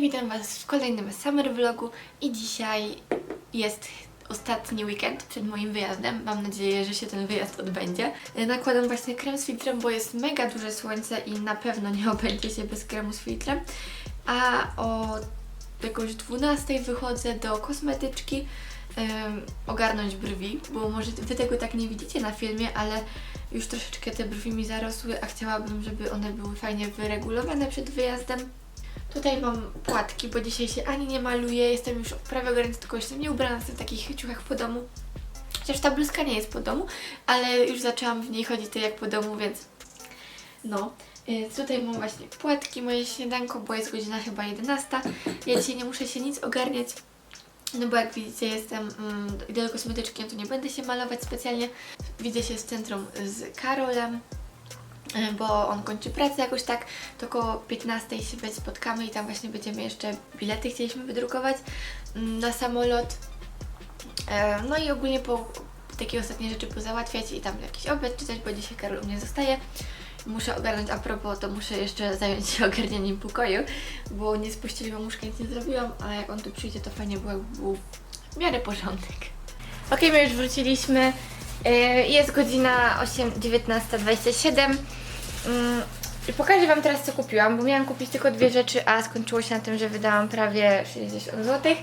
Witam Was w kolejnym summer vlogu i dzisiaj jest ostatni weekend przed moim wyjazdem. Mam nadzieję, że się ten wyjazd odbędzie. E, Nakładam właśnie krem z filtrem, bo jest mega duże słońce i na pewno nie obędzie się bez kremu z filtrem. A o jakoś 12 wychodzę do kosmetyczki em, ogarnąć brwi, bo może Wy tego tak nie widzicie na filmie, ale już troszeczkę te brwi mi zarosły, a chciałabym, żeby one były fajnie wyregulowane przed wyjazdem. Tutaj mam płatki, bo dzisiaj się ani nie maluję, jestem już prawie ogarnięta, tylko jestem nie ubrana, jestem w takich ciuchach po domu. Chociaż ta bluzka nie jest po domu, ale już zaczęłam w niej chodzić tak jak po domu, więc no. Y, Tutaj mam właśnie płatki, moje śniadanko, bo jest godzina chyba 11. Ja dzisiaj nie muszę się nic ogarniać, no bo jak widzicie jestem, mm, idę do kosmetyczki, no to nie będę się malować specjalnie. Widzę się z centrum z Karolem, bo on kończy pracę jakoś tak, to około 15 się spotkamy i tam właśnie będziemy jeszcze bilety chcieliśmy wydrukować mm, na samolot. E, No i ogólnie po takie ostatnie rzeczy pozałatwiać i tam jakiś obiad czytać, bo dzisiaj Karol u mnie zostaje. Muszę ogarnąć, a propos, to muszę jeszcze zająć się ogarnianiem pokoju, bo nie spuściliłam łóżka, nic nie zrobiłam, a jak on tu przyjdzie, to fajnie było, był w miarę porządek. Ok, my już wróciliśmy. Yy, Jest godzina 8, 19.27. Mm, pokażę Wam teraz, co kupiłam, bo miałam kupić tylko dwie rzeczy, a skończyło się na tym, że wydałam prawie 60 zł.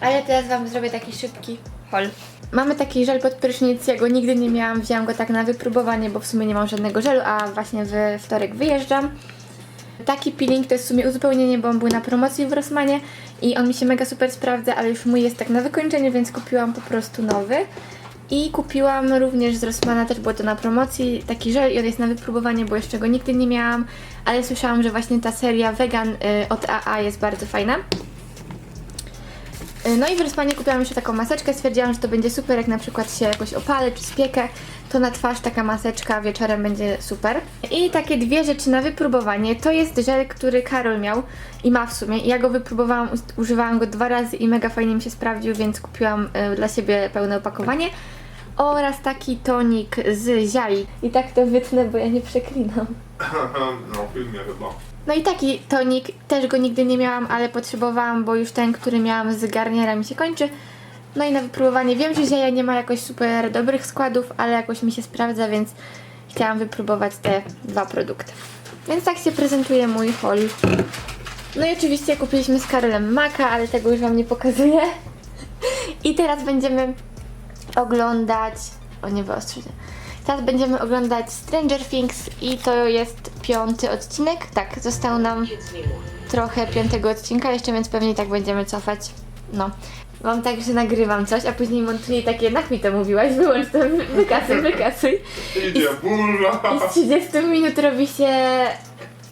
Ale teraz Wam zrobię taki szybki haul. Mamy taki żel pod prysznic, ja go nigdy nie miałam, wzięłam go tak na wypróbowanie, bo w sumie nie mam żadnego żelu, a właśnie we wtorek wyjeżdżam. Taki peeling to jest w sumie uzupełnienie, bo on był na promocji w Rossmanie i on mi się mega super sprawdza, ale już mój jest tak na wykończenie, więc kupiłam po prostu nowy. I kupiłam również z Rossmana, też było to na promocji, taki żel i on jest na wypróbowanie, bo jeszcze go nigdy nie miałam, ale słyszałam, że właśnie ta seria vegan y, od AA jest bardzo fajna. Y, No i w Rossmanie kupiłam jeszcze taką maseczkę, stwierdziłam, że to będzie super, jak na przykład się jakoś opalę czy spiekę, to na twarz taka maseczka wieczorem będzie super. I takie dwie rzeczy na wypróbowanie, to jest żel, który Karol miał i ma w sumie. Ja go wypróbowałam, używałam go dwa razy i mega fajnie mi się sprawdził, więc kupiłam y, dla siebie pełne opakowanie. Oraz taki tonik z ziai. I tak to wytnę, bo ja nie przeklinam. No, filmie chyba. No i taki tonik, też go nigdy nie miałam, ale potrzebowałam, bo już ten, który miałam z Garniera mi się kończy. No i na wypróbowanie wiem, że ziaja nie ma jakoś super dobrych składów, ale jakoś mi się sprawdza, więc chciałam wypróbować te dwa produkty. Więc tak się prezentuje mój haul. No i oczywiście kupiliśmy z Karolem Maka, ale tego już Wam nie pokazuję. I teraz będziemy oglądać... O, nie wyostrzyć. Teraz będziemy oglądać Stranger Things i to jest piąty odcinek. Tak, został nam trochę piątego odcinka jeszcze, więc pewnie tak będziemy cofać. No. Mam tak, że nagrywam coś, a później montuję takie, na mi to mówiłaś, wyłącz to, wy- wykasuj, wykasuj. Idzie burza! I z 30 minut robi się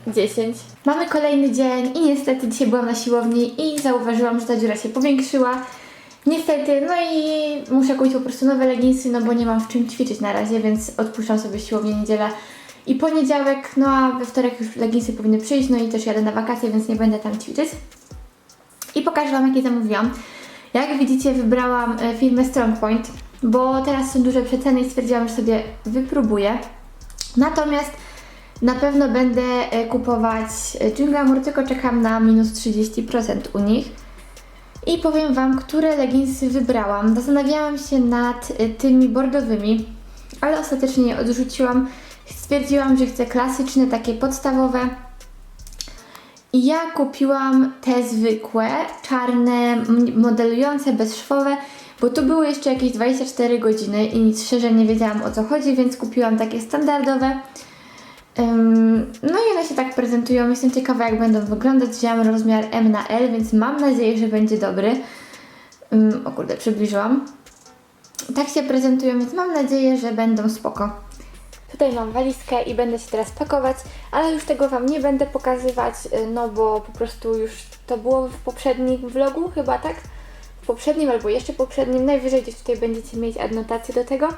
10. Mamy kolejny dzień i niestety dzisiaj byłam na siłowni i zauważyłam, że ta dziura się powiększyła. Niestety, no i muszę kupić po prostu nowe leginsy, no bo nie mam w czym ćwiczyć na razie, więc odpuszczam sobie siłownię niedziela i poniedziałek, no a we wtorek już leginsy powinny przyjść, no i też jadę na wakacje, więc nie będę tam ćwiczyć. I pokażę Wam, jakie zamówiłam. Jak widzicie, wybrałam e, firmę Strongpoint, bo teraz są duże przeceny i stwierdziłam, że sobie wypróbuję. Natomiast na pewno będę e, kupować e, Jungamur, tylko czekam na minus 30% u nich. I powiem Wam, które leginsy wybrałam. Zastanawiałam się nad e, tymi bordowymi, ale ostatecznie je odrzuciłam. Stwierdziłam, że chcę klasyczne, takie podstawowe. I ja kupiłam te zwykłe, czarne, modelujące, bezszwowe, bo tu były jeszcze jakieś 24 godziny i nic szczerze nie wiedziałam o co chodzi, więc kupiłam takie standardowe. No i one się tak prezentują. Jestem ciekawa, jak będą wyglądać. Wzięłam rozmiar M na L, więc mam nadzieję, że będzie dobry. O kurde, przybliżyłam. Tak się prezentują, więc mam nadzieję, że będą spoko. Tutaj mam walizkę i będę się teraz pakować, ale już tego Wam nie będę pokazywać, y, no bo po prostu już to było w poprzednim vlogu, chyba tak? W poprzednim albo jeszcze poprzednim, najwyżej gdzieś tutaj będziecie mieć adnotację do tego.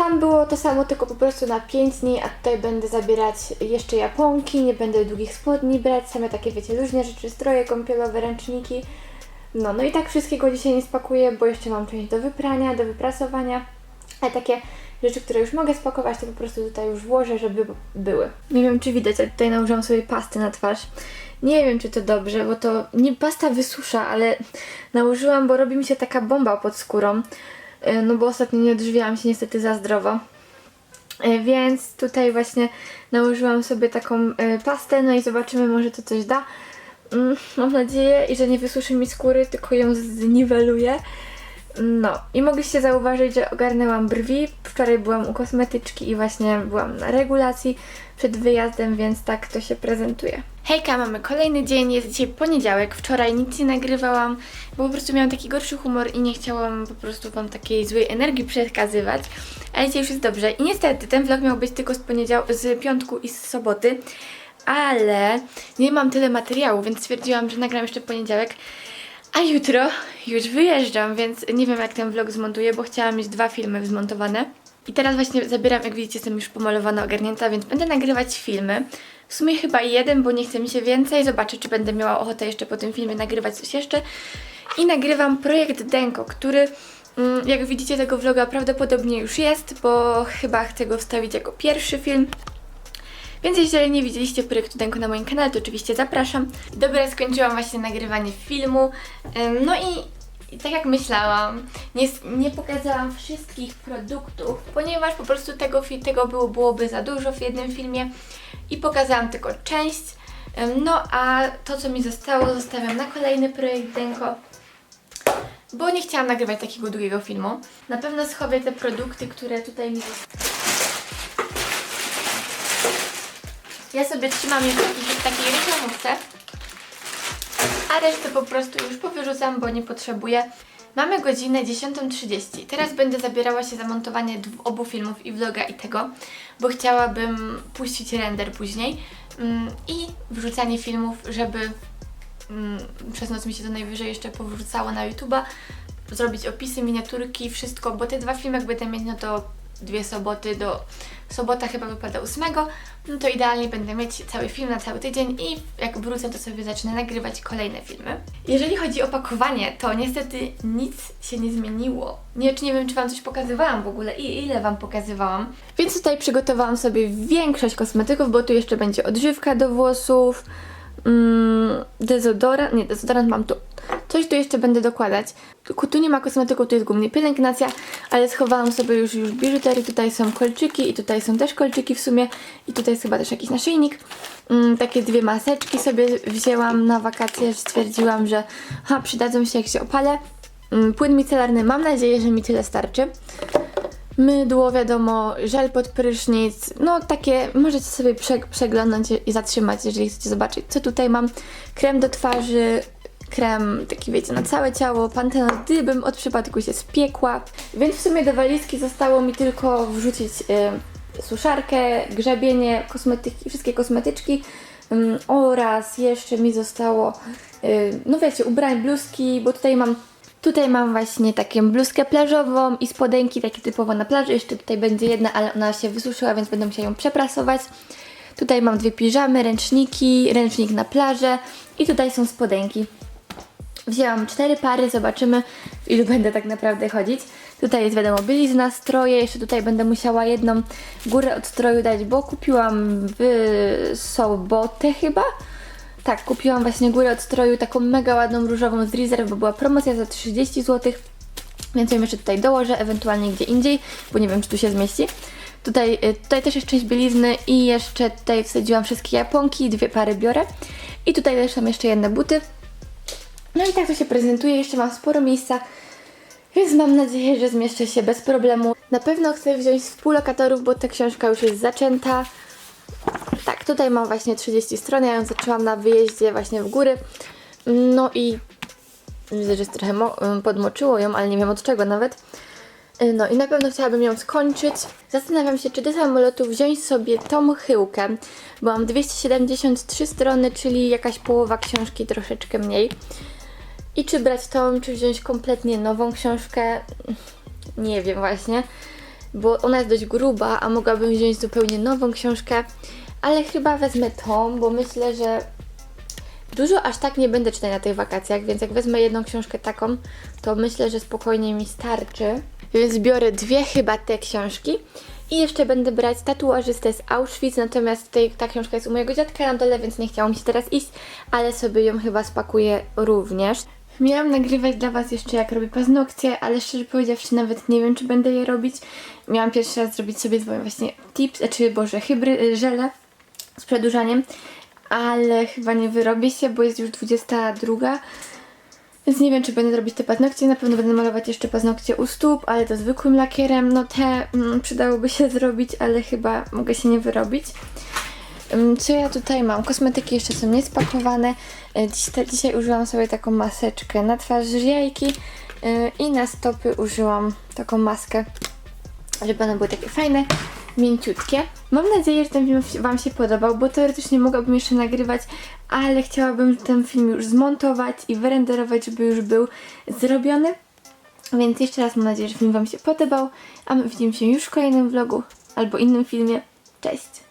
Tam było to samo, tylko po prostu na 5 dni, a tutaj będę zabierać jeszcze japonki, nie będę długich spodni brać, same takie wiecie, luźne rzeczy, stroje kąpielowe, ręczniki. No, no i tak wszystkiego dzisiaj nie spakuję, bo jeszcze mam część do wyprania, do wyprasowania, ale takie rzeczy, które już mogę spakować, to po prostu tutaj już włożę, żeby były. Nie wiem, czy widać, ale tutaj nałożyłam sobie pasty na twarz. Nie wiem, czy to dobrze, bo to nie pasta wysusza, ale nałożyłam, bo robi mi się taka bomba pod skórą. E, No bo ostatnio nie odżywiałam się niestety za zdrowo. E, Więc tutaj właśnie nałożyłam sobie taką e, pastę, no i zobaczymy, może to coś da. Mm, Mam nadzieję, i że nie wysuszy mi skóry, tylko ją zniweluje. No i mogliście zauważyć, że ogarnęłam brwi. Wczoraj byłam u kosmetyczki i właśnie byłam na regulacji przed wyjazdem, więc tak to się prezentuje. Hejka, mamy kolejny dzień, jest dzisiaj poniedziałek. Wczoraj nic nie nagrywałam, bo po prostu miałam taki gorszy humor i nie chciałam po prostu Wam takiej złej energii przekazywać. Ale dzisiaj już jest dobrze. I niestety ten vlog miał być tylko z, poniedział- z piątku i z soboty, ale nie mam tyle materiału, więc stwierdziłam, że nagram jeszcze poniedziałek. A jutro już wyjeżdżam, więc nie wiem jak ten vlog zmontuję, bo chciałam mieć dwa filmy zmontowane. I teraz właśnie zabieram, jak widzicie, jestem już pomalowana, ogarnięta, więc będę nagrywać filmy. W sumie chyba jeden, bo nie chce mi się więcej. Zobaczę, czy będę miała ochotę jeszcze po tym filmie nagrywać coś jeszcze. I nagrywam projekt Denko, który, mm, jak widzicie, tego vloga prawdopodobnie już jest, bo chyba chcę go wstawić jako pierwszy film. Więc jeżeli nie widzieliście projektu Denko na moim kanale, to oczywiście zapraszam. Dobra, skończyłam właśnie nagrywanie filmu. No i, tak jak myślałam, nie, nie pokazałam wszystkich produktów, ponieważ po prostu tego, tego było, byłoby za dużo w jednym filmie i pokazałam tylko część. No a to, co mi zostało, zostawiam na kolejny projekt Denko. Bo nie chciałam nagrywać takiego długiego filmu. Na pewno schowię te produkty, które tutaj mi zostały. Ja sobie trzymam je w takiej, w reklamówce, a resztę po prostu już powyrzucam, bo nie potrzebuję. Mamy godzinę 10.30. Teraz będę zabierała się za montowanie obu filmów i vloga i tego, bo chciałabym puścić render później mm, i wrzucanie filmów, żeby mm, przez noc mi się to najwyżej jeszcze powrzucało na YouTube'a, zrobić opisy, miniaturki, wszystko, bo te dwa filmy jak będę mieć, no to dwie soboty do... Sobota chyba wypada 8, no to idealnie będę mieć cały film na cały tydzień i jak wrócę, to sobie zacznę nagrywać kolejne filmy. Jeżeli chodzi o pakowanie, to niestety nic się nie zmieniło. Nie, nie wiem, czy Wam coś pokazywałam w ogóle i ile Wam pokazywałam. Więc tutaj przygotowałam sobie większość kosmetyków, bo tu jeszcze będzie odżywka do włosów, mm, dezodorant, nie, dezodorant mam tu. Coś tu jeszcze będę dokładać. Tu, nie ma kosmetyków, tu jest głównie pielęgnacja, ale schowałam sobie już, już biżuterię. Tutaj są kolczyki i tutaj są też kolczyki w sumie. I tutaj jest chyba też jakiś naszyjnik. Mm, takie dwie maseczki sobie wzięłam na wakacje, stwierdziłam, że ha, przydadzą się jak się opalę. Mm, płyn micelarny, mam nadzieję, że mi tyle starczy. Mydło, wiadomo, żel pod prysznic, no takie, możecie sobie prze, przeglądać i zatrzymać, jeżeli chcecie zobaczyć, co tutaj mam. Krem do twarzy, krem taki, wiecie, na całe ciało, pantena, gdybym od przypadku się spiekła. Więc w sumie do walizki zostało mi tylko wrzucić y, suszarkę, grzebienie, kosmetyki, wszystkie kosmetyczki ym, oraz jeszcze mi zostało, y, no wiecie, ubrań, bluzki, bo tutaj mam Tutaj mam właśnie taką bluzkę plażową i spodenki takie typowo na plaży. Jeszcze tutaj będzie jedna, ale ona się wysuszyła, więc będę musiała ją przeprasować. Tutaj mam dwie piżamy, ręczniki, ręcznik na plażę i tutaj są spodenki. Wzięłam cztery pary, zobaczymy w ilu będę tak naprawdę chodzić. Tutaj jest wiadomo bielizna, stroje, jeszcze tutaj będę musiała jedną górę od stroju dać, bo kupiłam w sobotę chyba. Tak, kupiłam właśnie górę od stroju, taką mega ładną różową z Reserve, bo była promocja za 30 zł. Więc ją jeszcze tutaj dołożę, ewentualnie gdzie indziej, bo nie wiem, czy tu się zmieści. Tutaj, y, tutaj też jest część bielizny i jeszcze tutaj wsadziłam wszystkie japonki, dwie pary biorę. I tutaj też są jeszcze jedne buty. No i tak to się prezentuje, jeszcze mam sporo miejsca, więc mam nadzieję, że zmieszczę się bez problemu. Na pewno chcę wziąć współlokatorów, bo ta książka już jest zaczęta. Tak, tutaj mam właśnie 30 stron, ja ją zaczęłam na wyjeździe właśnie w góry. No i widzę, że jest trochę mo- podmoczyło ją, ale nie wiem od czego nawet. No i na pewno chciałabym ją skończyć. Zastanawiam się, czy do samolotu wziąć sobie tą chyłkę, bo mam 273 strony, czyli jakaś połowa książki, troszeczkę mniej. I czy brać tą, czy wziąć kompletnie nową książkę? Nie wiem właśnie, bo ona jest dość gruba, a mogłabym wziąć zupełnie nową książkę, ale chyba wezmę tą, bo myślę, że Dużo aż tak nie będę czytać na tych wakacjach, więc jak wezmę jedną książkę taką, to myślę, że spokojnie mi starczy. Więc biorę dwie chyba te książki. I jeszcze będę brać tatuażystę z Auschwitz, natomiast tutaj ta książka jest u mojego dziadka na dole, więc nie chciało mi się teraz iść, ale sobie ją chyba spakuję również. Miałam nagrywać dla Was jeszcze jak robię paznokcie, ale szczerze powiedziawszy nawet nie wiem, czy będę je robić. Miałam pierwszy raz zrobić sobie swoje właśnie tips, czy boże, hybry, żele z przedłużaniem, ale chyba nie wyrobię się, bo jest już 22. Więc nie wiem, czy będę robić te paznokcie. Na pewno będę malować jeszcze paznokcie u stóp, ale to zwykłym lakierem. No te mm, przydałoby się zrobić, ale chyba mogę się nie wyrobić. Co ja tutaj mam? Kosmetyki jeszcze są niespakowane. E, Dziś, te, dzisiaj użyłam sobie taką maseczkę na twarz jajki yy, i na stopy użyłam taką maskę, żeby one były takie fajne, mięciutkie. Mam nadzieję, że ten film Wam się podobał, bo teoretycznie mogłabym jeszcze nagrywać, ale chciałabym ten film już zmontować i wyrenderować, żeby już był zrobiony. Więc jeszcze raz mam nadzieję, że film Wam się podobał, a my widzimy się już w kolejnym vlogu albo innym filmie. Cześć!